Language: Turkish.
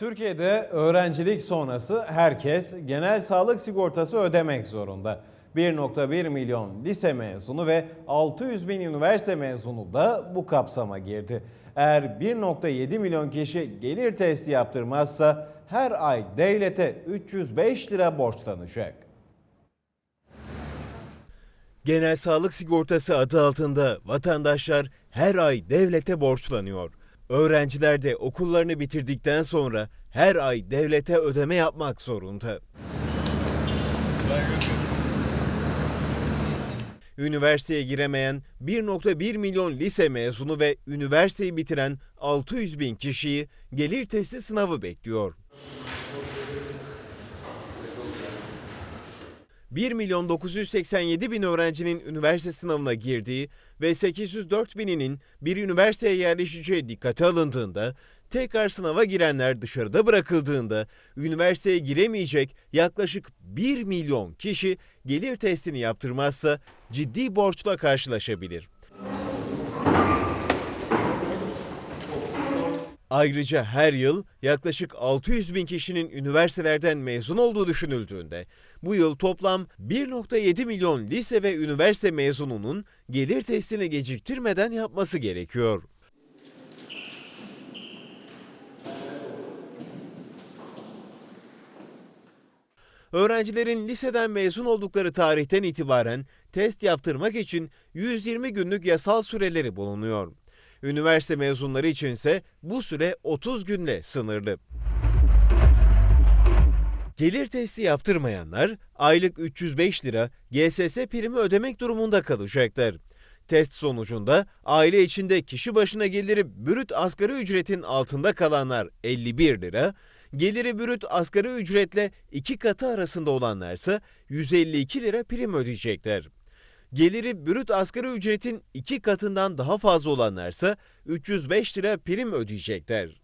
Türkiye'de öğrencilik sonrası herkes genel sağlık sigortası ödemek zorunda. 1.1 milyon lise mezunu ve 600 bin üniversite mezunu da bu kapsama girdi. Eğer 1.7 milyon kişi gelir testi yaptırmazsa her ay devlete 305 lira borçlanacak. Genel sağlık sigortası adı altında vatandaşlar her ay devlete borçlanıyor. Öğrenciler de okullarını bitirdikten sonra her ay devlete ödeme yapmak zorunda. Üniversiteye giremeyen 1.1 milyon lise mezunu ve üniversiteyi bitiren 600 bin kişiyi gelir testi sınavı bekliyor. 1 milyon 987 bin öğrencinin üniversite sınavına girdiği ve 804 bininin bir üniversiteye yerleşeceği dikkate alındığında, tekrar sınava girenler dışarıda bırakıldığında, üniversiteye giremeyecek yaklaşık 1 milyon kişi gelir testini yaptırmazsa ciddi borçla karşılaşabilir. Ayrıca her yıl yaklaşık 600 bin kişinin üniversitelerden mezun olduğu düşünüldüğünde bu yıl toplam 1.7 milyon lise ve üniversite mezununun gelir testini geciktirmeden yapması gerekiyor. Öğrencilerin liseden mezun oldukları tarihten itibaren test yaptırmak için 120 günlük yasal süreleri bulunuyor. Üniversite mezunları içinse bu süre 30 günle sınırlı. Gelir testi yaptırmayanlar aylık 305 lira GSS primi ödemek durumunda kalacaklar. Test sonucunda aile içinde kişi başına geliri brüt asgari ücretin altında kalanlar 51 lira, geliri brüt asgari ücretle iki katı arasında olanlarsa 152 lira prim ödeyecekler. Geliri brüt asgari ücretin iki katından daha fazla olanlarsa 305 lira prim ödeyecekler.